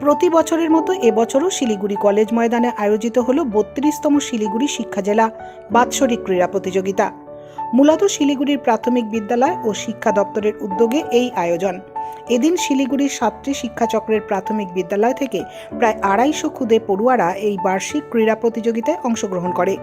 প্রতি বছরের মতো এবছরও শিলিগুড়ি কলেজ ময়দানে আয়োজিত হল বত্রিশতম শিলিগুড়ি শিক্ষা জেলা বাৎসরিক ক্রীড়া প্রতিযোগিতা। মূলত শিলিগুড়ির প্রাথমিক বিদ্যালয় ও শিক্ষা দপ্তরের উদ্যোগে এই আয়োজন। এদিন শিলিগুড়ির সাতটি শিক্ষাচক্রের প্রাথমিক বিদ্যালয় থেকে প্রায় আড়াইশো খুদে পড়ুয়ারা এই বার্ষিক ক্রীড়া প্রতিযোগিতায় অংশগ্রহণ করে।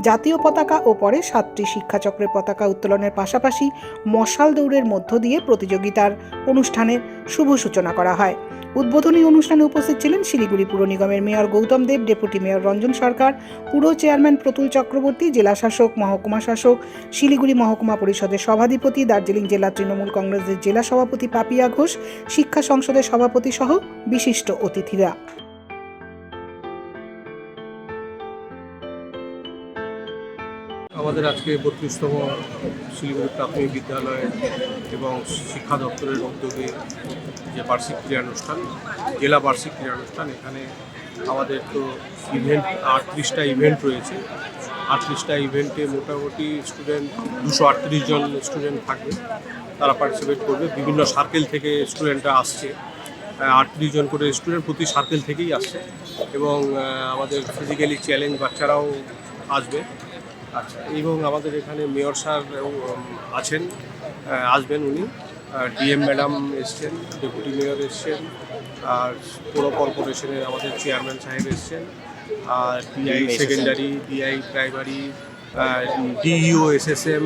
জাতীয় পতাকা ও পরে সাতটি শিক্ষাচক্রের পতাকা উত্তোলনের পাশাপাশি মশাল দৌড়ের মধ্য দিয়ে প্রতিযোগিতার অনুষ্ঠানের শুভ সূচনা করা হয়। উদ্বোধনী অনুষ্ঠানে উপস্থিত ছিলেন শিলিগুড়ি পুর নিগমের mayor Gautam Deb, deputy mayor Ranjan Sarkar, পুর চেয়ারম্যান প্রতুল চক্রবর্তী, জেলা শাসক, মহকুমা শাসক, শিলিগুড়ি মহকুমা পরিষদের সভাধিপতি, দার্জিলিং জেলা তৃণমূল কংগ্রেসের জেলা সভাপতি পাপিয়া ঘোষ, শিক্ষা সংসদের সভাপতি সহ বিশিষ্ট অতিথিরা। আমাদের আজকে বত্রিশতম শিলিগুড়ি প্রাথমিক বিদ্যালয় এবং শিক্ষা দপ্তরের উদ্যোগে যে বার্ষিক ক্রীড়া অনুষ্ঠান, জেলা বার্ষিক ক্রীড়া অনুষ্ঠান, এখানে আমাদের তো ইভেন্ট আটত্রিশটা ইভেন্ট রয়েছে। আটত্রিশটা ইভেন্টে মোটামুটি স্টুডেন্ট দুশো আটত্রিশ জন স্টুডেন্ট থাকবে। তারা পার্টিসিপেট করবে। বিভিন্ন সার্কেল থেকে স্টুডেন্টরা আসছে। আটত্রিশ জন করে স্টুডেন্ট প্রতি সার্কেল থেকেই আসছে। এবং আমাদের ফিজিক্যালি চ্যালেঞ্জ বাচ্চারাও আসবে। আচ্ছা এবং আমাদের এখানে মেয়র স্যার আছেন আসবেন উনি। ডিএম ম্যাডাম এসছেন ডেপুটি মেয়র এসছেন আর পৌর কর্পোরেশনের আমাদের চেয়ারম্যান সাহেব এসছেন আর DI secondary DI primary DEO SSM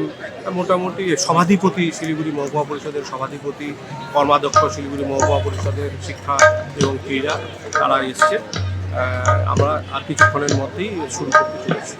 মোটামুটি সভাধিপতি শিলিগুড়ি মহকুমা পরিষদের সভাধিপতি কর্মাধ্যক্ষ শিলিগুড়ি মহকুমা পরিষদের শিক্ষা এবং ক্রীড়া তারা এসছে আমরা আর কিছুক্ষণের মধ্যেই শুরু করতে চলেছি।